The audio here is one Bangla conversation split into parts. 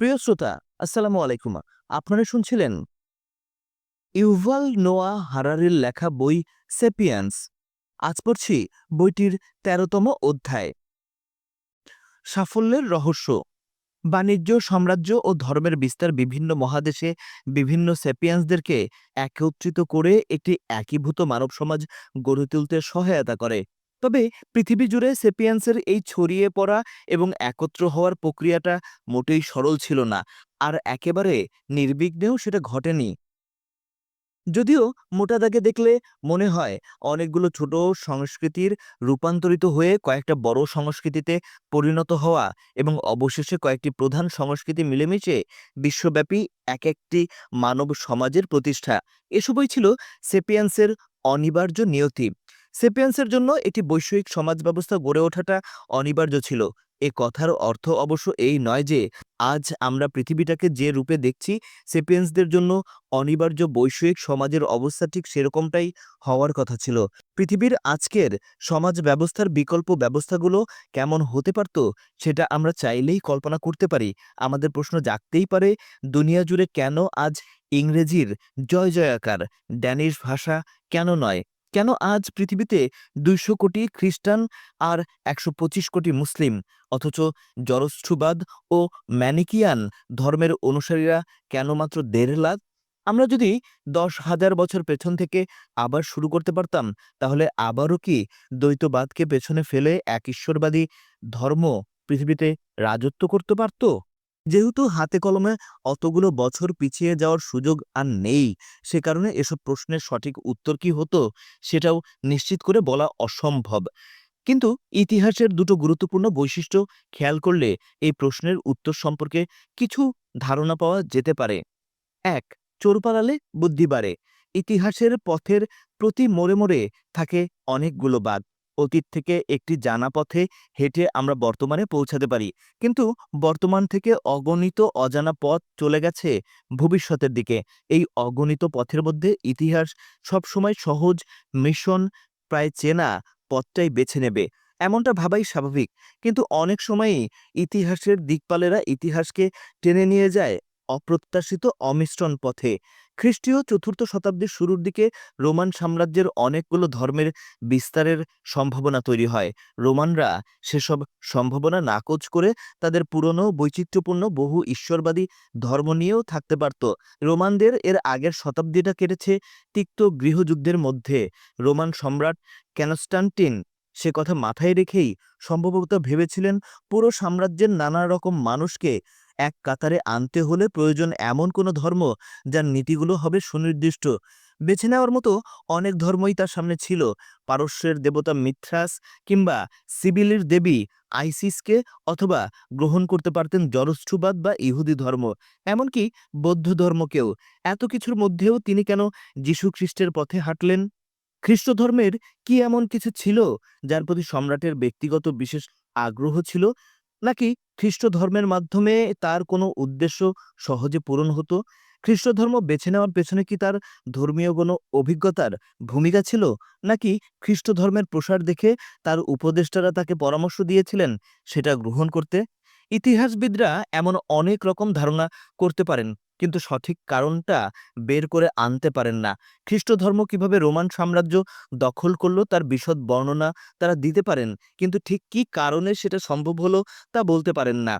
প্রিয় শ্রোতা, আসসালামু আলাইকুম। আপনারা শুনছিলেন ইউভাল নোয়া হারারির লেখা বই সেপিয়ান্স। আজ পড়ছি বইটির তেরোতম অধ্যায়। সাফল্যের রহস্য। বাণিজ্য, সাম্রাজ্য ও ধর্মের বিস্তার বিভিন্ন মহাদেশে বিভিন্ন সেপিয়ান্সদেরকে একত্রিত করে একটি একীভূত মানব সমাজ গড়ে তুলতে সহায়তা করে। তবে পৃথিবী জুড়ে সেপিয়ান্সের এই ছড়িয়ে পড়া এবং একত্র হওয়ার প্রক্রিয়াটা মোটেই সরল ছিল না, আর একেবারে নির্বিঘ্নেও সেটা ঘটেনি। যদিও মোটা দাগে দেখলে মনে হয় অনেকগুলো ছোট সংস্কৃতির রূপান্তরিত হয়ে কয়েকটা বড় সংস্কৃতিতে পরিণত হওয়া এবং অবশেষে কয়েকটি প্রধান সংস্কৃতি মিলেমিশে বিশ্বব্যাপী এক একটি মানব সমাজের প্রতিষ্ঠা এসবই ছিল সেপিয়ান্সের অনিবার্য নিয়তি। সেপিয়ান্সের জন্য একটি বৈষয়িক সমাজ ব্যবস্থা গড়ে ওঠাটা অনিবার্য ছিল। এ কথার অর্থ অবশ্য এই নয় যে, আজ আমরা পৃথিবীটাকে যে রূপে দেখছি, সেপিয়েন্সদের জন্য অনিবার্য বৈষয়িক সমাজের অবস্থা ঠিক সেরকমটাই হওয়ার কথা ছিল। পৃথিবীর আজকের সমাজ ব্যবস্থার বিকল্প ব্যবস্থাগুলো কেমন হতে পারত, সেটা আমরা চাইলেই কল্পনা করতে পারি। আমাদের প্রশ্ন জাগতেই পারে, দুনিয়া জুড়ে কেন আজ ইংরেজির জয় জয়াকার, ড্যানিশ ভাষা কেন নয়? কেন আজ পৃথিবীতে দুইশো কোটি খ্রিস্টান আর একশো পঁচিশ কোটি মুসলিম? অথচ জরস্ঠুবাদ ও ম্যানিকিয়ান ধর্মের অনুসারীরা কেন মাত্র দেড় লাখ? আমরা যদি দশ হাজার বছর পেছন থেকে আবার শুরু করতে পারতাম, তাহলে আবারও কি দ্বৈতবাদকে পেছনে ফেলে এক ঈশ্বরবাদী ধর্ম পৃথিবীতে রাজত্ব করতে পারত? যেহেতু হাতে কলমে অতগুলো বছর পিছিয়ে যাওয়ার সুযোগ আর নেই, সে কারণে এসব প্রশ্নের সঠিক উত্তর কি হতো সেটাও নিশ্চিত করে বলা অসম্ভব। কিন্তু ইতিহাসের দুটো গুরুত্বপূর্ণ বৈশিষ্ট্য খেয়াল করলে এই প্রশ্নের উত্তর সম্পর্কে কিছু ধারণা পাওয়া যেতে পারে। এক চোর পালালে বুদ্ধি বাড়ে। ইতিহাসের পথের প্রতি মোড়ে মোড়ে থাকে অনেকগুলো বাদ। অতীত থেকে একটি জানা পথে হেঁটে আমরা বর্তমানে পৌঁছাতে পারি। কিন্তু বর্তমান থেকে অগণিত অজানা পথ চলে গেছে ভবিষ্যতের দিকে। এই অগণিত পথের মধ্যে ইতিহাস সবসময় সহজ, মিশন প্রায় চেনা পথটাই বেছে নেবে। এমনটা ভাবাই স্বাভাবিক। কিন্তু অনেক সময়ই ইতিহাসের দিকপালেরা ইতিহাসকে টেনে নিয়ে যায় অপ্রত্যাশিত অমিশ্রণ পথে। খ্রিস্টীয় চতুর্থ শতাব্দীর শুরুর দিকে রোমান সাম্রাজ্যের অনেকগুলো ধর্মের বিস্তারের সম্ভাবনা তৈরি হয়। রোমানরা সেসব সম্ভাবনা নাকচ করে তাদের পুরনো বৈচিত্র্যপূর্ণ বহু ঈশ্বরবাদী ধর্ম নিয়েও থাকতে পারত। রোমানদের এর আগের শতাব্দীটা কেটেছে তিক্ত গৃহযুদ্ধের মধ্যে। রোমান সম্রাট ক্যানস্টান্টিন সে কথা মাথায় রেখেই সম্ভবত ভেবেছিলেন পুরো সাম্রাজ্যের নানা রকম মানুষকে এক কাতারে আনতে হলে প্রয়োজন এমন কোনো ধর্ম যার নীতিগুলো হবে সুনির্দিষ্ট। বেছে নেওয়ার মতো অনেক ধর্মই তার সামনে ছিল। পারস্যের দেবতা মিথ্রাস কিংবা সিবিলির দেবী আইসিসকে অথবা গ্রহণ করতে পারতেন জরস্ঠুবাদ বা ইহুদি ধর্ম, এমনকি বৌদ্ধ ধর্মকেও। এত কিছুর মধ্যেও তিনি কেন যীশু খ্রিস্টের পথে হাঁটলেন? খ্রিস্ট ধর্মের কি এমন কিছু ছিল যার প্রতি সম্রাটের ব্যক্তিগত বিশেষ আগ্রহ ছিল? নাকি খ্রিস্ট ধর্মের মাধ্যমে তার কোনো উদ্দেশ্য সহজে পূরণ হতো? খ্রিস্ট ধর্ম বেছে নেওয়ার পেছনে কি তার ধর্মীয় কোনো অভিজ্ঞতার ভূমিকা ছিল? নাকি খ্রিস্ট ধর্মের প্রসার দেখে তার উপদেষ্টারা তাকে পরামর্শ দিয়েছিলেন সেটা গ্রহণ করতে? ইতিহাসবিদরা এমন অনেক রকম ধারণা করতে পারেন। কিন্তু সঠিক কারণটা বের করে আনতে পারেন না। খ্রিস্ট ধর্ম কীভাবে রোমান সাম্রাজ্য দখল করল, তার বিশদ বর্ণনা তারা দিতে পারেন, কিন্তু ঠিক কি কারণে সেটা সম্ভব হলো তা বলতে পারেন না।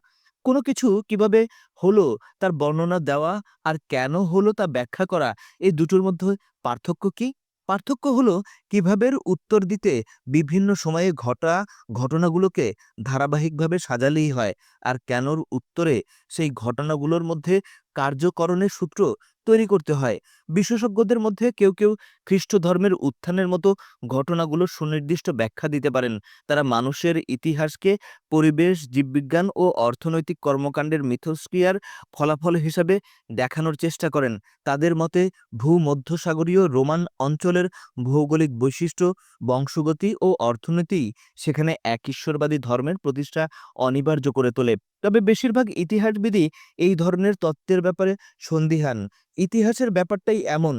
কোনো কিছু কীভাবে হলো, তার বর্ণনা দেওয়া আর কেন হলো তা ব্যাখ্যা করা, এই দুটোর মধ্যে পার্থক্য কি? পার্থক্য হলো কীভাবে উত্তর দিতে বিভিন্ন সময়ে ঘটা, ঘটনাগুলোকে ধারাবাহিকভাবে সাজালেই হয় আর কেনর উত্তরে সেই ঘটনাগুলোর মধ্যে কার্যকরণের সূত্র তৈরি করতে হয়। বিশেষজ্ঞদের মধ্যে কেউ কেউ খ্রিস্ট ধর্মের উত্থানের মতো ঘটনাগুলো সুনির্দিষ্ট ব্যাখ্যা দিতে পারেন। তারা মানুষের ইতিহাসকে পরিবেশ, জীববিজ্ঞান ও অর্থনৈতিক কর্মকাণ্ডের মিথস্ক্রিয়ার ফলাফল হিসাবে দেখানোর চেষ্টা করেন। তাদের মতে, ভূমধ্যসাগরীয় রোমান অঞ্চলের ভৌগোলিক বৈশিষ্ট্য, বংশগতি ও অর্থনীতি সেখানে এক ঈশ্বরবাদী ধর্মের প্রতিষ্ঠা অনিবার্য করে তোলে। তবে বেশিরভাগ ইতিহাসবিদই এই ধরনের তত্ত্বের ব্যাপারে সন্দিহান। ইতিহাসের ব্যাপারটাই এমন।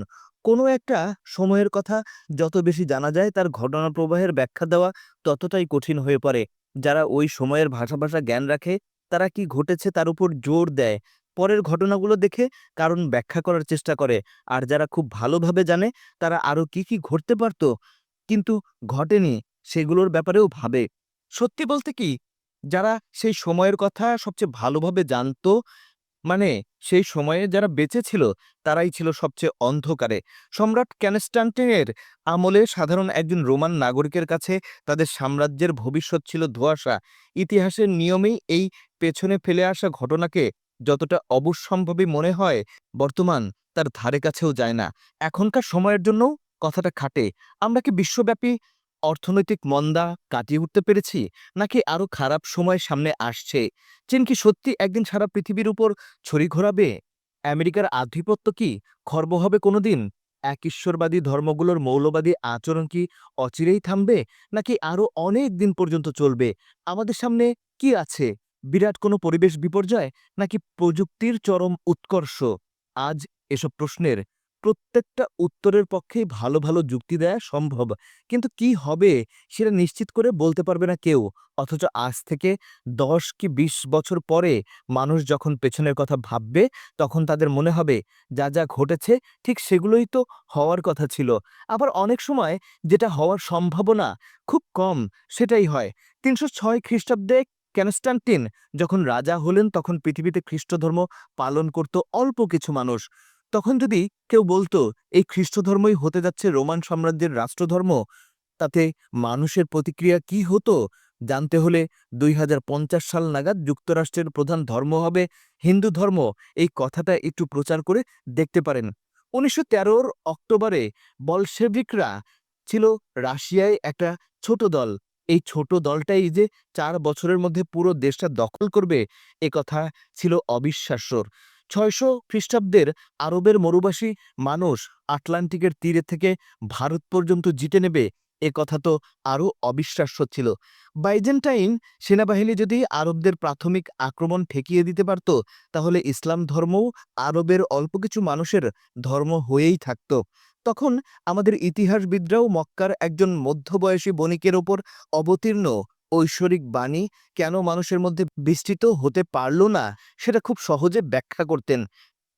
কোনো একটা সময়ের কথা যত বেশি জানা যায়, তার ঘটনা প্রবাহের ব্যাখ্যা দেওয়া ততটাই কঠিন হয়ে পড়ে। যারা ওই সময়ের ভাষা ভাষা জ্ঞান রাখে, তারা কি ঘটেছে তার উপর জোর দেয়? পরের ঘটনাগুলো দেখে কারণ ব্যাখ্যা করার চেষ্টা করে। আর যারা খুব ভালোভাবে জানে, তারা আরও কি কি ঘটতে পারত? কিন্তু ঘটেনি, সেগুলোর ব্যাপারেও ভাবে। সত্যি বলতে কি, যারা সেই সময়ের কথা সবচেয়ে ভালোভাবে জানতো মানে সেই সময়ে যারা বেঁচে ছিল, তারাই ছিল সবচেয়ে অন্ধকারে। সম্রাট ক্যানস্টান্টিনের আমলে সাধারণ একজন রোমান নাগরিকের কাছে তাদের সাম্রাজ্যের ভবিষ্যৎ ছিল ধোঁয়াশা। ইতিহাসের নিয়মেই এই পেছনে ফেলে আসা ঘটনাকে যতটা অবশ্যম্ভাবী মনে হয়, বর্তমান তার ধারে কাছেও যায় না। এখনকার সময়ের জন্যও কথাটা খাটে। আমরা কি বিশ্বব্যাপী অর্থনৈতিক মন্দা কাটিয়ে উঠতে পেরেছি নাকি আরও খারাপ সময় সামনে আসছে? চীন কি সত্যি একদিন সারা পৃথিবীর উপর ছড়ি ঘোরাবে? আমেরিকার আধিপত্য কি খর্ব হবে কোনোদিন? এক ঈশ্বরবাদী ধর্মগুলোর মৌলবাদী আচরণ কি অচিরেই থামবে? নাকি আরও অনেক দিন পর্যন্ত চলবে? আমাদের সামনে কি আছে? বিরাট কোনো পরিবেশ বিপর্যয় নাকি প্রযুক্তির চরম উৎকর্ষ? আজ এসব প্রশ্নের প্রত্যেকটা উত্তরের পক্ষেই ভালো ভালো যুক্তি দেয়া সম্ভব। কিন্তু কি হবে সেটা নিশ্চিত করে বলতে পারবে না কেউ। অথচ আজ থেকে দশ কি বিশ বছর পরে মানুষ যখন পেছনের কথা ভাববে, তখন তাদের মনে হবে, যা যা ঘটেছে, ঠিক সেগুলোই তো হওয়ার কথা ছিল। আবার অনেক সময় যেটা হওয়ার সম্ভাবনা খুব কম, সেটাই হয়। তিনশো ছয় খ্রিস্টাব্দে ক্যানস্টান্টিন যখন রাজা হলেন, তখন পৃথিবীতে খ্রিস্ট ধর্ম পালন করত অল্প কিছু মানুষ। তখন যদি কেউ বলতো, এই খ্রিস্ট ধর্মই হতে যাচ্ছে রোমান সাম্রাজ্যের রাষ্ট্রধর্ম, তাতে মানুষের প্রতিক্রিয়া কি হতো? জানতে হলে দুই হাজার পঞ্চাশ সাল নাগাদ যুক্তরাষ্ট্রের প্রধান ধর্ম হবে হিন্দু ধর্ম। এই কথাটা একটু প্রচার করে দেখতে পারেন। উনিশশো তেরোর অক্টোবরে বলশেভিকরা ছিল রাশিয়ায় একটা ছোট দল। এই ছোট দলটাই যে চার বছরের মধ্যে পুরো দেশটা দখল করবে, এ কথা ছিল অবিশ্বাস্যর। ছয়শো খ্রিস্টাব্দের আরবের মরুবাসী মানুষ আটলান্টিকের তীরে থেকে ভারত পর্যন্ত জিতে নেবে, এ কথা তো আরও অবিশ্বাস্য ছিল। বাইজেন্টাইন সেনাবাহিনী যদি আরবদের প্রাথমিক আক্রমণ ঠেকিয়ে দিতে পারত, তাহলে ইসলাম ধর্মও আরবের অল্প কিছু মানুষের ধর্ম হয়েই থাকত। তখন আমাদের ইতিহাসবিদরাও মক্কার একজন মধ্যবয়সী বণিকের ওপর অবতীর্ণ ঐশ্বরিক বাণী কেন মানুষের মধ্যে বিস্তৃত হতে পারল না, সেটা খুব সহজে ব্যাখ্যা করতেন।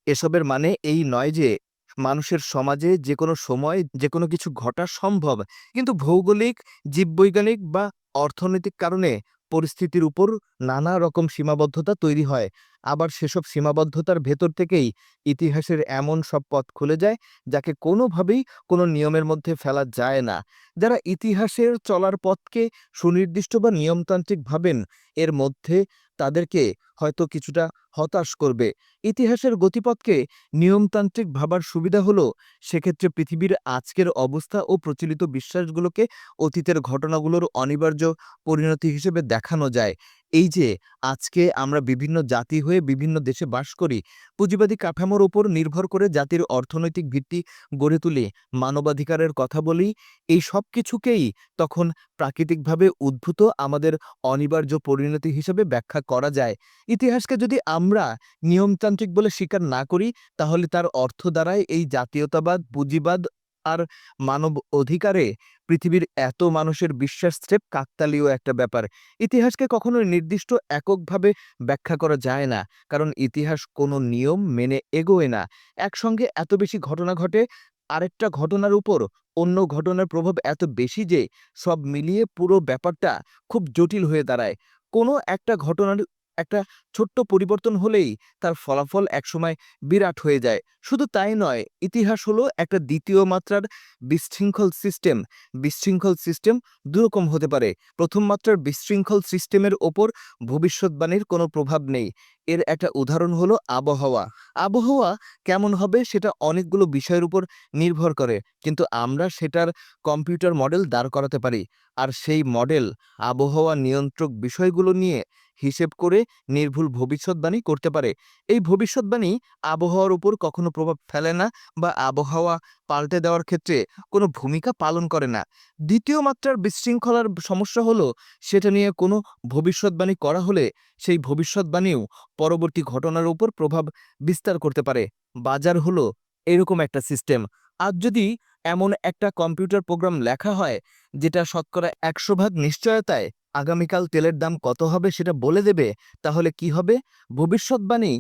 এসবের মানে এই নয় যে মানুষের সমাজে যে কোনো সময় যে কোনো কিছু ঘটা সম্ভব, কিন্তু ভৌগোলিক, জীববৈজ্ঞানিক বা অর্থনৈতিক কারণে পরিস্থিতির উপর নানা রকম সীমাবদ্ধতা তৈরি হয়। আবার সেসব সীমাবদ্ধতার ভেতর থেকেই ইতিহাসের এমন সব পথ খুলে যায়, যাকে কোনোভাবেই কোনো নিয়মের মধ্যে ফেলা যায় না। যারা ইতিহাসের চলার পথকে সুনির্দিষ্ট বা নিয়মতান্ত্রিক ভাবেন, এর মধ্যে তাদেরকে হয়তো কিছুটা হতাশ করবে। ইতিহাসের গতিপথকে নিয়মতান্ত্রিক ভাবার সুবিধা হলো, সেক্ষেত্রে পৃথিবীর আজকের অবস্থা ও প্রচলিত বিশ্বাসগুলোকে অতীতের ঘটনাগুলোর অনিবার্য পরিণতি হিসেবে দেখানো যায়। এই যে, আজকে আমরা বিভিন্ন জাতি হয়ে বিভিন্ন দেশে বাস করি, পুঁজিবাদী কাঠামোর উপর নির্ভর করে জাতির অর্থনৈতিক ভিত্তি গড়ে তুলি, মানবাধিকারের কথা বলি, এই সব কিছুকেই তখন প্রাকৃতিকভাবে উদ্ভূত আমাদের অনিবার্য পরিণতি হিসেবে ব্যাখ্যা করা যায়। ইতিহাসকে যদি আমরা নিয়মতান্ত্রিক বলে স্বীকার না করি, তাহলে তার অর্থ দ্বারাই এই জাতীয়তাবাদ, পুঁজিবাদ আর মানব অধিকারে পৃথিবীর এত মানুষের বিশ্বাস স্রেফ কাকতালীয় একটা ব্যাপার। ইতিহাসকে কখনো নির্দিষ্ট এককভাবে ব্যাখ্যা করা যায় না, কারণ ইতিহাস কোনো নিয়ম মেনে এগোয় না। একসঙ্গে এত বেশি ঘটনা ঘটে, আরেকটা ঘটনার উপর অন্য ঘটনার প্রভাব এত বেশি যে সব মিলিয়ে পুরো ব্যাপারটা খুব জটিল হয়ে দাঁড়ায়। কোনো একটা ঘটনার একটা ছোট্ট পরিবর্তন হলেই তার ফলাফল একসময় বিরাট হয়ে যায়। শুধু তাই নয়, ইতিহাস হলো একটা দ্বিতীয় মাত্রার বিশৃঙ্খল সিস্টেম। বিশৃঙ্খল সিস্টেম দুরকম হতে পারে। প্রথম মাত্রার বিশৃঙ্খল সিস্টেমের ওপর ভবিষ্যৎবাণীর কোনো প্রভাব নেই। এর একটা উদাহরণ হলো আবহাওয়া। আবহাওয়া কেমন হবে সেটা অনেকগুলো বিষয়ের উপর নির্ভর করে, কিন্তু আমরা সেটার কম্পিউটার মডেল দাঁড় করাতে পারি। আর সেই মডেল, আবহাওয়া নিয়ন্ত্রক বিষয়গুলো নিয়ে হিসেব করে নির্ভুল ভবিষ্যৎবাণী করতে পারে। এই ভবিষ্যৎবাণী আবহাওয়ার উপর কখনো প্রভাব ফেলে না বা আবহাওয়া পাল্টে দেওয়ার ক্ষেত্রে কোনো ভূমিকা পালন করে না। দ্বিতীয় মাত্রার বিশৃঙ্খলার সমস্যা হলো সেটা নিয়ে কোনো ভবিষ্যৎবাণী করা হলে সেই ভবিষ্যৎবাণীও পরবর্তী ঘটনার উপর প্রভাব বিস্তার করতে পারে। বাজার হলো এরকম একটা সিস্টেম। আজ যদি এমন একটা কম্পিউটার প্রোগ্রাম লেখা হয় যেটা শতকরা একশো ভাগ নিশ্চয়তায় আগামীকাল তেলের দাম কত হবে সেটা বলে দেবে, তাহলে কি হবে? ভবিষ্যৎবাণী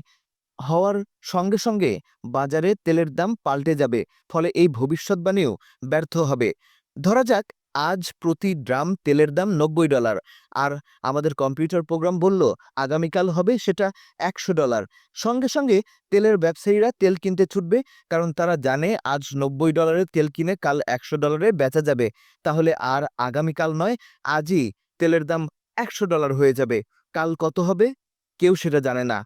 হওয়ার সঙ্গে সঙ্গে বাজারে তেলের দাম পাল্টে যাবে, ফলে এই ভবিষ্যৎবাণীও ব্যর্থ হবে। ধরা যাক, আজ প্রতি ড্রাম তেলের দাম নব্বই ডলার, আর আমাদের কম্পিউটার প্রোগ্রাম বলল আগামীকাল হবে সেটা একশো ডলার। সঙ্গে সঙ্গে তেলের ব্যবসায়ীরা তেল কিনতে ছুটবে, কারণ তারা জানে আজ নব্বই ডলারের তেল কিনে কাল একশো ডলারে বেচা যাবে। তাহলে আর আগামীকাল নয়, আজই তেলের দাম একশো ডলার হয়ে যাবে। কাল কত হবে? কেউ সেটা জানে না।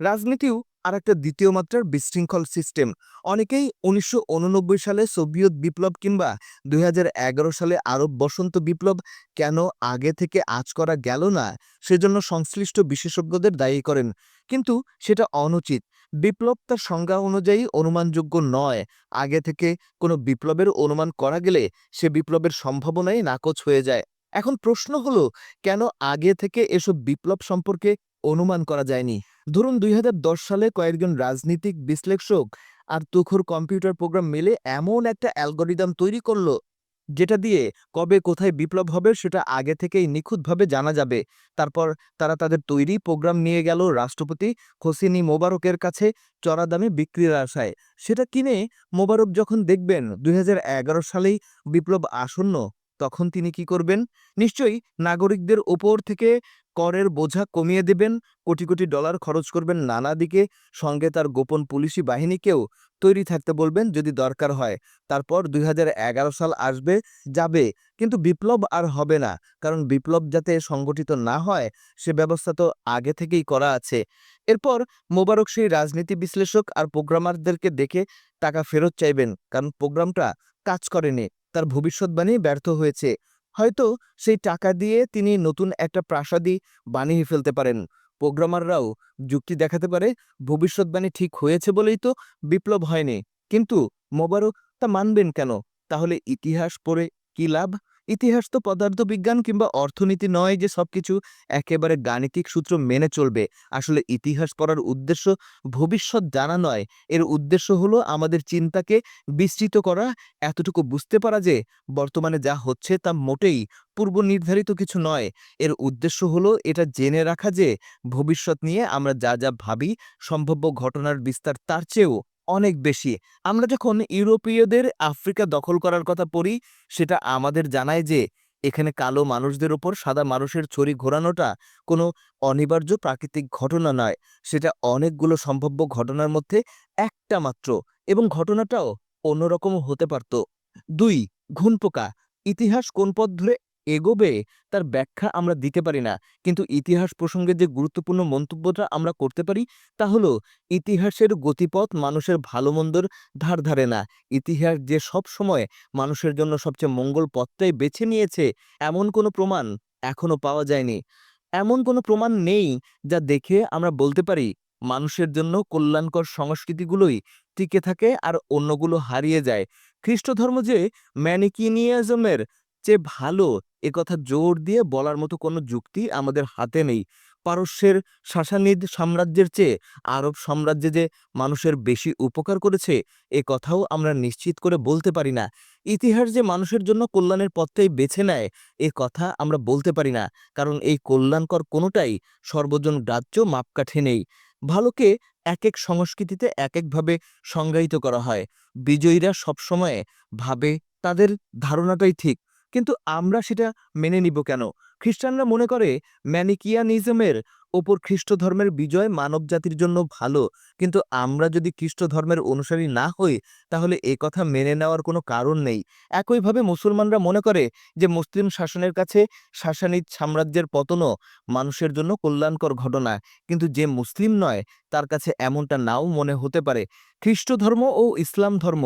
রাজনীতিও আর একটা দ্বিতীয় মাত্রার বিশৃঙ্খল সিস্টেম। অনেকেই উনিশশো উননব্বই সালে সোভিয়েত বিপ্লব কিংবা দুই হাজার এগারো সালে আরব বসন্ত বিপ্লব কেন আগে থেকে আজ করা গেল না, সেজন্য সংশ্লিষ্ট বিশেষজ্ঞদের দায়ী করেন। কিন্তু সেটা অনুচিত। বিপ্লব তার সংজ্ঞা অনুযায়ী অনুমানযোগ্য নয়। আগে থেকে কোনো বিপ্লবের অনুমান করা গেলে সে বিপ্লবের সম্ভাবনাই নাকচ হয়ে যায়। এখন প্রশ্ন হলো, কেন আগে থেকে এসব বিপ্লব সম্পর্কে অনুমান করা যায়নি? ধরুন দুই হাজার দশ সালে কয়েকজন রাজনীতিক বিশ্লেষক আর তুখোর কম্পিউটার প্রোগ্রাম মিলে এমন একটা অ্যালগোরিদম তৈরি করল, যেটা দিয়ে কবে কোথায় বিপ্লব হবে সেটা আগে থেকেই নিখুঁতভাবে জানা যাবে। তারপর তারা তাদের তৈরি প্রোগ্রাম নিয়ে গেল রাষ্ট্রপতি হোসিনি মোবারকের কাছে চড়া দামে বিক্রির আশায়। সেটা কিনে মোবারক যখন দেখবেন, দুই হাজার এগারো সালেই বিপ্লব আসন্ন। তখন তিনি কি করবেন? নিশ্চয়ই নাগরিকদের ওপর থেকে করের বোঝা কমিয়ে দেবেন, কোটি কোটি ডলার খরচ করবেন নানা দিকে। সঙ্গে তার গোপন পুলিশি বাহিনীকেও তৈরি থাকতে বলবেন যদি দরকার হয়। তারপর দুই হাজার এগারো সাল আসবে, যাবে। কিন্তু বিপ্লব আর হবে না, কারণ বিপ্লব যাতে সংগঠিত না হয়, সে ব্যবস্থা তো আগে থেকেই করা আছে। এরপর মোবারক সেই রাজনীতি বিশ্লেষক আর প্রোগ্রামারদেরকে দেখে টাকা ফেরত চাইবেন, কারণ প্রোগ্রামটা কাজ করেনি। তার ভবিষ্যৎবাণী ব্যর্থ হয়েছে। হয়তো সেই টাকা দিয়ে তিনি নতুন একটা প্রাসাদী বানিয়ে ফেলতে পারেন। প্রোগ্রামাররাও যুক্তি দেখাতে পারে, ভবিষ্যৎবাণী ঠিক হয়েছে বলেই তো বিপ্লব হয়নি। কিন্তু মোবারক তা মানবেন কেন? তাহলে ইতিহাস পড়ে কি লাভ? ইতিহাস তো পদার্থবিজ্ঞান কিংবা অর্থনীতি নয় যে সবকিছু একেবারে গাণিতিক সূত্র মেনে চলবে। আসলে ইতিহাস পড়ার উদ্দেশ্য ভবিষ্যৎ জানা নয়। এর উদ্দেশ্য হলো আমাদের চিন্তাকে বিস্তৃত করা, এতটুকু বুঝতে পারা যে বর্তমানে যা হচ্ছে তা মোটেই পূর্ব নির্ধারিত কিছু নয়। এর উদ্দেশ্য হলো এটা জেনে রাখা যে ভবিষ্যৎ নিয়ে আমরা যা যা ভাবি, সম্ভাব্য ঘটনার বিস্তার তার চেয়েও অনেক বেশি। আমরা যখন ইউরোপীয়দের আফ্রিকা দখল করার কথা পড়ি, সেটা আমাদের জানায় যে, এখানে কালো মানুষদের ওপর সাদা মানুষের ছড়ি ঘোরানোটা কোনো অনিবার্য প্রাকৃতিক ঘটনা নয়। সেটা অনেকগুলো সম্ভাব্য ঘটনার মধ্যে একটা মাত্র এবং ঘটনাটাও অন্যরকম হতে পারত। দুই ঘুনপোকা ইতিহাস কোন পথ ধরে এগোবে, তার ব্যাখ্যা আমরা দিতে পারি না। কিন্তু ইতিহাস প্রসঙ্গে যে গুরুত্বপূর্ণ মন্তব্যটা আমরা করতে পারি, তা হলো, ইতিহাসের গতিপথ মানুষের ভালো মন্দর ধার ধারে না। ইতিহাস যে সব সময় মানুষের জন্য সবচেয়ে মঙ্গল পথটাই বেছে নিয়েছে, এমন কোনো প্রমাণ এখনও পাওয়া যায়নি। এমন কোনো প্রমাণ নেই যা দেখে আমরা বলতে পারি, মানুষের জন্য কল্যাণকর সংস্কৃতিগুলোই টিকে থাকে আর অন্যগুলো হারিয়ে যায়। খ্রিস্ট ধর্ম যে ম্যানিকিনিয়াজমের চেয়ে ভালো একথা জোর দিয়ে বলার মতো কোনো যুক্তি আমাদের হাতে নেই। পারস্যের শাসানিদ সাম্রাজ্যের চেয়ে আরব সাম্রাজ্যে যে মানুষের বেশি উপকার করেছে, এ কথাও আমরা নিশ্চিত করে বলতে পারি না। ইতিহাস যে মানুষের জন্য কল্যাণের পথটাই বেছে নেয়, এ কথা আমরা বলতে পারি না। কারণ এই কল্যাণকর কোনোটাই সর্বজন গ্রাহ্য মাপকাঠি নেই। ভালোকে এক এক সংস্কৃতিতে এক একভাবে সংজ্ঞায়িত করা হয়। বিজয়ীরা সবসময় ভাবে তাদের ধারণাটাই ঠিক। কিন্তু আমরা সেটা মেনে নিব কেন? খ্রিস্টানরা মনে করে ম্যানিকিয়ানিজমের ওপর খ্রিস্ট ধর্মের বিজয় মানবজাতির জন্য ভালো। কিন্তু আমরা যদি খ্রিস্ট ধর্মের অনুসারী না হই, তাহলে এ কথা মেনে নেওয়ার কোনো কারণ নেই। একইভাবে মুসলমানরা মনে করে যে মুসলিম শাসনের কাছে শাসানিদ সাম্রাজ্যের পতনও মানুষের জন্য কল্যাণকর ঘটনা। কিন্তু যে মুসলিম নয়, তার কাছে এমনটা নাও মনে হতে পারে। খ্রিস্ট ধর্ম ও ইসলাম ধর্ম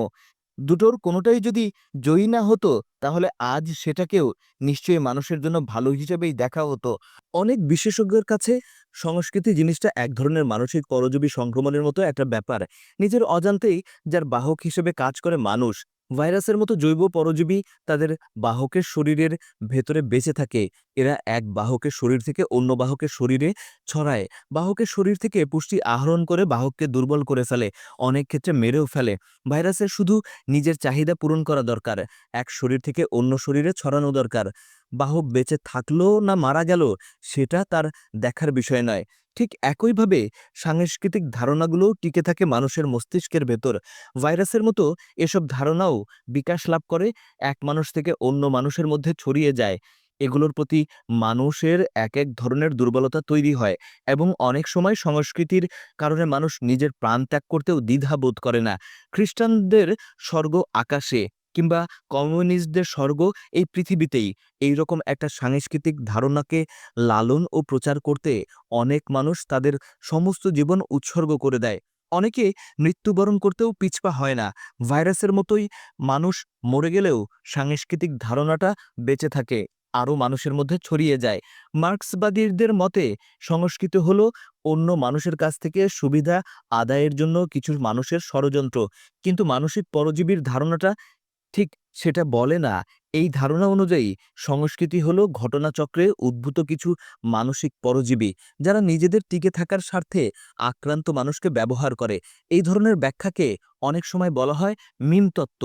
দুটোর কোনোটাই যদি জয়ী না হতো, তাহলে আজ সেটাকেও নিশ্চয়ই মানুষের জন্য ভালো হিসেবেই দেখা হতো। অনেক বিশেষজ্ঞের কাছে সংস্কৃতি জিনিসটা এক ধরনের মানসিক পরজীবী সংক্রমণের মতো একটা ব্যাপার। নিজের অজান্তেই যার বাহক হিসেবে কাজ করে মানুষ ভাইরাসের মতো জৈব পরজীবী তাদের বাহকের শরীরের ভেতরে বেঁচে থাকে। এরা এক বাহকের শরীর থেকে অন্য বাহকের শরীরে ছড়ায়। বাহকের শরীর থেকে পুষ্টি আহরণ করে বাহককে দুর্বল করে ফেলে, অনেক ক্ষেত্রে মেরেও ফেলে। ভাইরাসের শুধু নিজের চাহিদা পূরণ করা দরকার, এক শরীর থেকে অন্য শরীরে ছড়ানো দরকার। বাহক বেঁচে থাকল না মারা গেল, সেটা তার দেখার বিষয় নয়। ঠিক একইভাবে সাংস্কৃতিক ধারণাগুলোও টিকে থাকে মানুষের মস্তিষ্কের ভেতর। ভাইরাসের মতো এসব ধারণাও বিকাশ লাভ করে, এক মানুষ থেকে অন্য মানুষের মধ্যে ছড়িয়ে যায়। এগুলোর প্রতি মানুষের এক এক ধরনের দুর্বলতা তৈরি হয় এবং অনেক সময় সংস্কৃতির কারণে মানুষ নিজের প্রাণ ত্যাগ করতেও দ্বিধা বোধ করে না। খ্রিস্টানদের স্বর্গ আকাশে কিংবা কমিউনিস্টদের স্বর্গ এই পৃথিবীতেই। এই রকম একটা সাংস্কৃতিক ধারণাকে লালন ও প্রচার করতে অনেক মানুষ তাদের সমস্ত জীবন উৎসর্গ করে দেয়। অনেকে মৃত্যুবরণ করতেও পিছপা হয় না। ভাইরাসের মতোই মানুষ মরে গেলেও সাংস্কৃতিক ধারণাটা বেঁচে থাকে, আরও মানুষের মধ্যে ছড়িয়ে যায়। মার্ক্সবাদীদের মতে সংস্কৃত হলো অন্য মানুষের কাছ থেকে সুবিধা আদায়ের জন্য কিছু মানুষের ষড়যন্ত্র। কিন্তু মানসিক পরজীবীর ধারণাটা ঠিক সেটা বলে না। এই ধারণা অনুযায়ী সংস্কৃতি হলো ঘটনাচক্রে উদ্ভূত কিছু মানসিক পরজীবী যারা নিজেদের টিকে থাকার স্বার্থে আক্রান্ত মানুষকে ব্যবহার করে। এই ধরনের ব্যাখ্যাকে অনেক সময় বলা হয় মিম তত্ত্ব।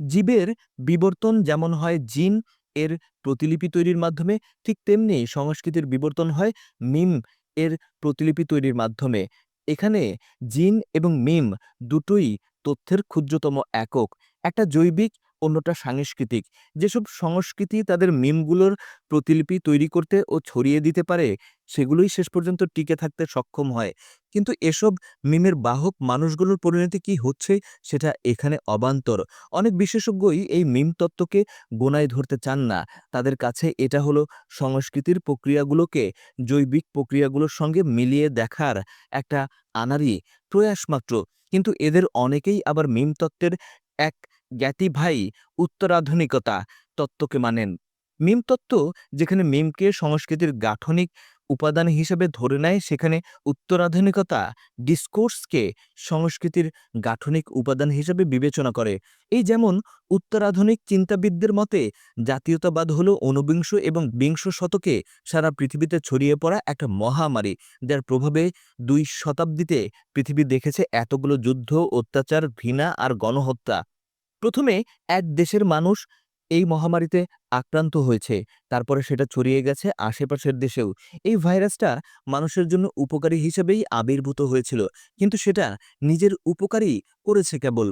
জীবের বিবর্তন যেমন হয় জিন, এর প্রতিলিপি তৈরির মাধ্যমে, ঠিক তেমনি সংস্কৃতির বিবর্তন হয় মিম, এর প্রতিলিপি তৈরির মাধ্যমে। এখানে জিন এবং মিম দুটোই তথ্যের ক্ষুদ্রতম একক। একটা জৈবিক অন্যটা সাংস্কৃতিক। যেসব সংস্কৃতি তাদের মিমগুলোর প্রতিলিপি তৈরি করতে ও ছড়িয়ে দিতে পারে, সেগুলোই শেষ পর্যন্ত টিকে থাকতে সক্ষম হয়। কিন্তু এসব মিমের বাহক মানুষগুলোর পরিণতি কি হচ্ছে, সেটা এখানে অবান্তর। অনেক বিশেষজ্ঞই এই মিম তত্ত্বকে গোনায় ধরতে চান না। তাদের কাছে এটা হলো সংস্কৃতির প্রক্রিয়াগুলোকে জৈবিক প্রক্রিয়াগুলোর সঙ্গে মিলিয়ে দেখার একটা আনারি প্রয়াস মাত্র। কিন্তু এদের অনেকেই আবার মিম তত্ত্বের এক জ্ঞাতি ভাই উত্তরাধুনিকতা তত্ত্বকে মানেন। মিম তত্ত্ব যেখানে মিমকে সংস্কৃতির গাঠনিক উপাদান হিসেবে ধরে নেয়, সেখানে উত্তরাধুনিকতা ডিসকোর্সকে সংস্কৃতির গাঠনিক উপাদান হিসেবে বিবেচনা করে। এই যেমন উত্তরাধুনিক চিন্তাবিদদের মতে, জাতীয়তাবাদ হলো ঊনবিংশ এবং বিংশ শতকে সারা পৃথিবীতে ছড়িয়ে পড়া একটা মহামারী, যার প্রভাবে দুই শতাব্দীতে পৃথিবী দেখেছে এতগুলো যুদ্ধ, অত্যাচার, ঘৃণা আর গণহত্যা। প্রথমে এক দেশের মানুষ এই মহামারীতে আক্রান্ত হয়েছে, তারপরে সেটা ছড়িয়ে গেছে আশেপাশের দেশেও। এই ভাইরাসটা মানুষের জন্য উপকারী হিসেবেই আবির্ভূত হয়েছিল, কিন্তু সেটা নিজের উপকারী করেছে কেবল।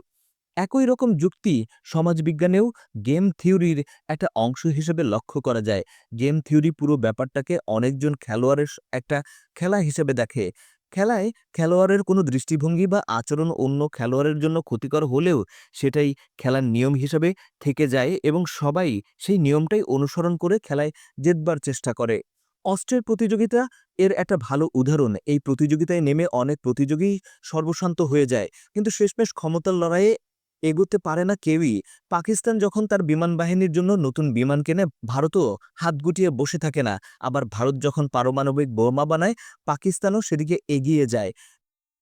একই রকম যুক্তি সমাজবিজ্ঞানেও গেম থিওরির একটা অংশ হিসেবে লক্ষ্য করা যায়। গেম থিওরি পুরো ব্যাপারটাকে অনেকজন খেলোয়াড়ের একটা খেলা হিসেবে দেখে। খেলায় খেলোয়াড়ের কোনো দৃষ্টিভঙ্গি বা আচরণ অন্য খেলোয়াড়ের জন্য ক্ষতিকর হলেও সেটাই খেলার নিয়ম হিসেবে থেকে যায় এবং সবাই সেই নিয়মটাই অনুসরণ করে খেলায় জেতবার চেষ্টা করে। অস্ট্রের প্রতিযোগিতা এর একটা ভালো উদাহরণ। এই প্রতিযোগিতায় নেমে অনেক প্রতিযোগী সর্বশান্ত হয়ে যায়। কিন্তু শেষমেশ ক্ষমতার লড়াইয়ে এগোতে পারে না কেউই। পাকিস্তান যখন তার বিমান বাহিনীর জন্য নতুন বিমান কেনে, ভারতও হাত গুটিয়ে বসে থাকে না। আবার ভারত যখন পারমাণবিক বোমা বানায়, পাকিস্তানও সেদিকে এগিয়ে যায়।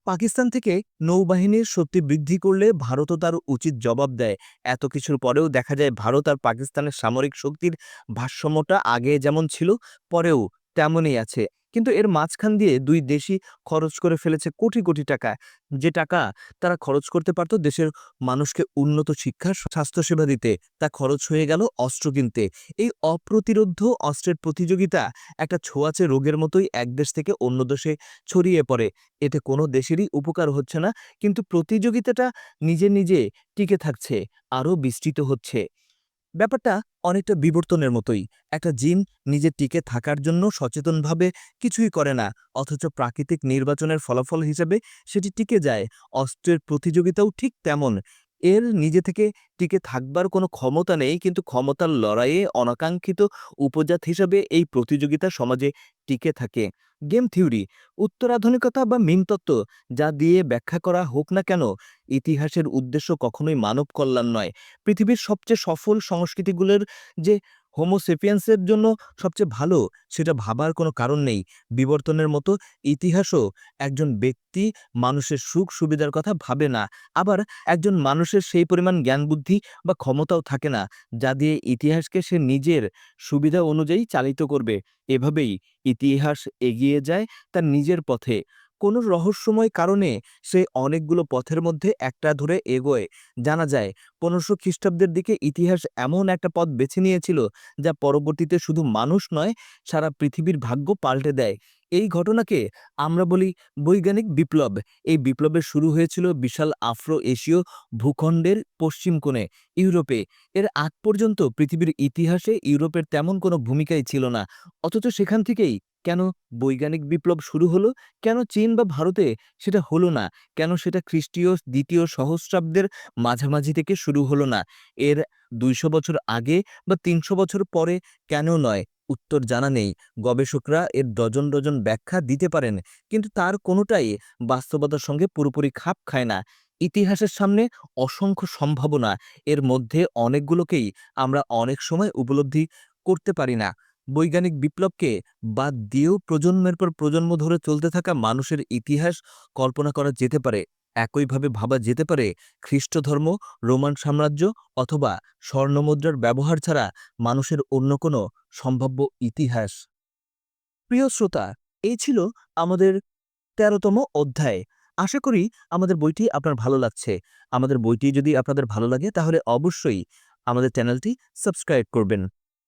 পাকিস্তান থেকে নৌবাহিনীর শক্তি বৃদ্ধি করলে ভারতও তার উচিত জবাব দেয়। এত কিছুর পরেও দেখা যায় ভারত আর পাকিস্তানের সামরিক শক্তির ভারসাম্যটা আগে যেমন ছিল, পরেও তেমনই আছে। কিন্তু এর মাঝখান দিয়ে দুই দেশই খরচ করে ফেলেছে কোটি কোটি টাকা। যে টাকা তারা খরচ করতে পারত দেশের মানুষকে উন্নত শিক্ষা, স্বাস্থ্যসেবা দিতে, তা খরচ হয়ে গেল অস্ত্র কিনতে। এই অপ্রতিরোধ অস্ত্রের প্রতিযোগিতা একটা ছোঁয়াচে রোগের মতোই এক দেশ থেকে অন্য দেশে ছড়িয়ে পড়ে। এতে কোনো দেশেরই উপকার হচ্ছে না, কিন্তু প্রতিযোগিতাটা নিজে নিজে টিকে থাকছে, আরও বিস্তৃত হচ্ছে। ব্যাপারটা অনেকটা বিবর্তনের মতোই। একটা জিন নিজে টিকে থাকার জন্য সচেতনভাবে কিছুই করে না, অথচ প্রাকৃতিক নির্বাচনের ফলাফল হিসেবে সেটি টিকে যায়। অস্ত্রের প্রতিযোগিতাও ঠিক তেমন। এর নিজে থেকে টিকে থাকবার কোনো ক্ষমতা নেই। কিন্তু ক্ষমতার লড়াইয়ে অনাকাঙ্ক্ষিত উপজাত হিসাবে এই প্রতিযোগিতা সমাজে টিকে থাকে। গেম থিওরি, উত্তরাধুনিকতা বা মিম তত্ত্ব যা দিয়ে ব্যাখ্যা করা হোক না কেন, ইতিহাসের উদ্দেশ্য কখনোই মানব কল্যাণ নয়। পৃথিবীর সবচেয়ে সফল সংস্কৃতিগুলোর যে হোমোসেপিয়েন্সের জন্য সবচেয়ে ভালো, সেটা ভাবার কোনো কারণ নেই। বিবর্তনের মতো ইতিহাসও একজন ব্যক্তি মানুষের সুখ সুবিধার কথা ভাবে না। আবার একজন মানুষের সেই পরিমাণ জ্ঞান, বুদ্ধি বা ক্ষমতাও থাকে না, যা দিয়ে ইতিহাসকে সে নিজের সুবিধা অনুযায়ী চালিত করবে। এভাবেই ইতিহাস এগিয়ে যায় তার নিজের পথে। কোনো রহস্যময় কারণে সে অনেকগুলো পথের মধ্যে একটা ধরে এগোয়। জানা যায়, পনেরোশো খ্রিস্টাব্দের দিকে ইতিহাস এমন একটা পথ বেছে নিয়েছিল যা পরবর্তীতে শুধু মানুষ নয়, সারা পৃথিবীর ভাগ্য পাল্টে দেয়। এই ঘটনাকে আমরা বলি বৈজ্ঞানিক বিপ্লব। এই বিপ্লবের শুরু হয়েছিল বিশাল আফ্রো এশীয় ভূখণ্ডের পশ্চিম কোণে, ইউরোপে। এর আগ পর্যন্ত পৃথিবীর ইতিহাসে ইউরোপের তেমন কোনো ভূমিকাই ছিল না, অথচ সেখান থেকেই কেন বৈজ্ঞানিক বিপ্লব শুরু হলো? কেন চীন বা ভারতে সেটা হলো না? কেন সেটা খ্রিস্টীয়, দ্বিতীয় সহস্রাব্দের মাঝামাঝি থেকে শুরু হলো না? এর দুইশো বছর আগে বা তিনশো বছর পরে কেন নয়? উত্তর জানা নেই। গবেষকরা এর ডজন ডজন ব্যাখ্যা দিতে পারেন, কিন্তু তার কোনোটাই বাস্তবতার সঙ্গে পুরোপুরি খাপ খায় না। ইতিহাসের সামনে অসংখ্য সম্ভাবনা, এর মধ্যে অনেকগুলোকেই আমরা অনেক সময় উপলব্ধি করতে পারি না। বৈজ্ঞানিক বিপ্লবকে বাদ দিয়েও প্রজন্মের পর প্রজন্ম ধরে চলতে থাকা মানুষের ইতিহাস কল্পনা করা যেতে পারে। একইভাবে ভাবা যেতে পারে খ্রিস্ট ধর্ম রোমান সাম্রাজ্য অথবা স্বর্ণমুদ্রার ব্যবহার ছাড়া মানুষের অন্য কোনো সম্ভাব্য ইতিহাস। প্রিয় শ্রোতা, এই ছিল আমাদের তেরোতম অধ্যায়। আশা করি আমাদের বইটি আপনার ভালো লাগছে। আমাদের বইটি যদি আপনাদের ভালো লাগে তাহলে অবশ্যই আমাদের চ্যানেলটি সাবস্ক্রাইব করবেন।